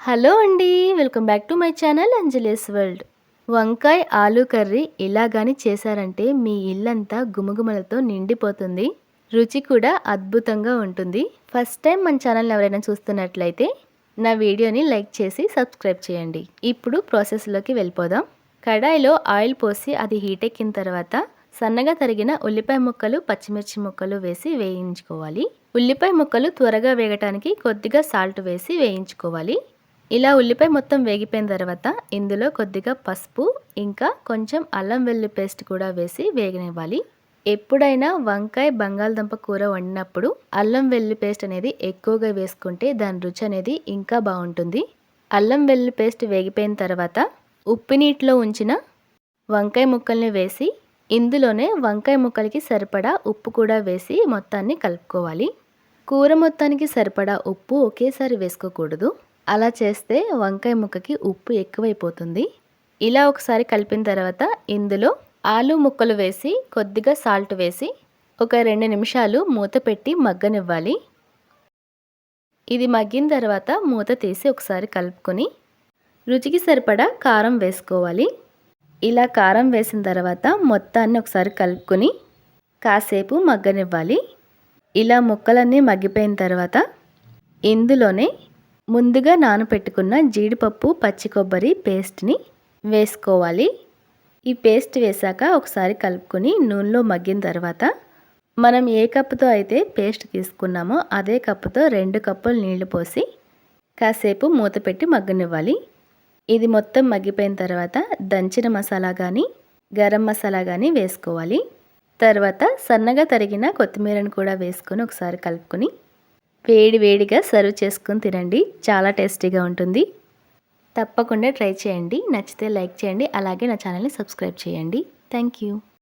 Hello అండి welcome back to my channel Anjali's world. వంకాయ ఆలు కర్రీ ఇలా కానీ చేశారంటే మీ ఇల్లంతా గుమగుమలతో నిండిపోతుంది. రుచి కూడా అద్భుతంగా ఉంటుంది. ఫస్ట్ టైం మన ఛానల్ని ఎవరైనా చూస్తున్నట్లయితే నా వీడియోని లైక్ చేసి సబ్స్క్రైబ్ చేయండి. ఇప్పుడు ప్రాసెస్లోకి వెళ్ళిపోదాం. కడాయిలో ఆయిల్ పోసి అది హీట్ ఎక్కిన తర్వాత సన్నగా తరిగిన ఉల్లిపాయ ముక్కలు పచ్చిమిర్చి ముక్కలు వేసి వేయించుకోవాలి. ఉల్లిపాయ ముక్కలు త్వరగా వేగటానికి కొద్దిగా సాల్ట్ వేసి వేయించుకోవాలి. ఇలా ఉల్లిపాయ మొత్తం వేగిపోయిన తర్వాత ఇందులో కొద్దిగా పసుపు ఇంకా కొంచెం అల్లం వెల్లుల్లి పేస్ట్ కూడా వేసి వేగనివ్వాలి. ఎప్పుడైనా వంకాయ బంగాళదుంప కూర వండినప్పుడు అల్లం వెల్లుల్లి పేస్ట్ అనేది ఎక్కువగా వేసుకుంటే దాని రుచి అనేది ఇంకా బాగుంటుంది. అల్లం వెల్లుల్లి పేస్ట్ వేగిపోయిన తర్వాత ఉప్పు నీటిలో ఉంచిన వంకాయ ముక్కల్ని వేసి ఇందులోనే వంకాయ ముక్కలకి సరిపడా ఉప్పు కూడా వేసి మొత్తాన్ని కలుపుకోవాలి. కూర మొత్తానికి సరిపడా ఉప్పు ఒకేసారి వేసుకోకూడదు. అలా చేస్తే వంకాయ ముక్కకి ఉప్పు ఎక్కువైపోతుంది. ఇలా ఒకసారి కలిపిన తర్వాత ఇందులో ఆలు ముక్కలు వేసి కొద్దిగా సాల్ట్ వేసి ఒక రెండు నిమిషాలు మూత పెట్టి మగ్గనివ్వాలి. ఇది మగ్గిన తర్వాత మూత తీసి ఒకసారి కలుపుకొని రుచికి సరిపడా కారం వేసుకోవాలి. ఇలా కారం వేసిన తర్వాత మొత్తాన్ని ఒకసారి కలుపుకొని కాసేపు మగ్గనివ్వాలి. ఇలా ముక్కలన్నీ మగ్గిపోయిన తర్వాత ఇందులోనే ముందుగా నానపెట్టుకున్న జీడిపప్పు పచ్చి కొబ్బరి పేస్ట్ని వేసుకోవాలి. ఈ పేస్ట్ వేసాక ఒకసారి కలుపుకొని నూనెలో మగ్గిన తర్వాత మనం ఏ కప్పుతో అయితే పేస్ట్ తీసుకున్నామో అదే కప్పుతో రెండు కప్పులు నీళ్ళు పోసి కాసేపు మూత పెట్టి మగ్గనివ్వాలి. ఇది మొత్తం మగ్గిపోయిన తర్వాత దంచిన మసాలా కానీ గరం మసాలా కానీ వేసుకోవాలి. తర్వాత సన్నగా తరిగిన కొత్తిమీరను కూడా వేసుకొని ఒకసారి కలుపుకొని వేడి వేడిగా సర్వ్ చేసుకొని తినండి. చాలా టేస్టీగా ఉంటుంది. తప్పకుండా ట్రై చేయండి. నచ్చితే లైక్ చేయండి. అలాగే నా ఛానల్ని సబ్స్క్రైబ్ చేయండి. Thank you.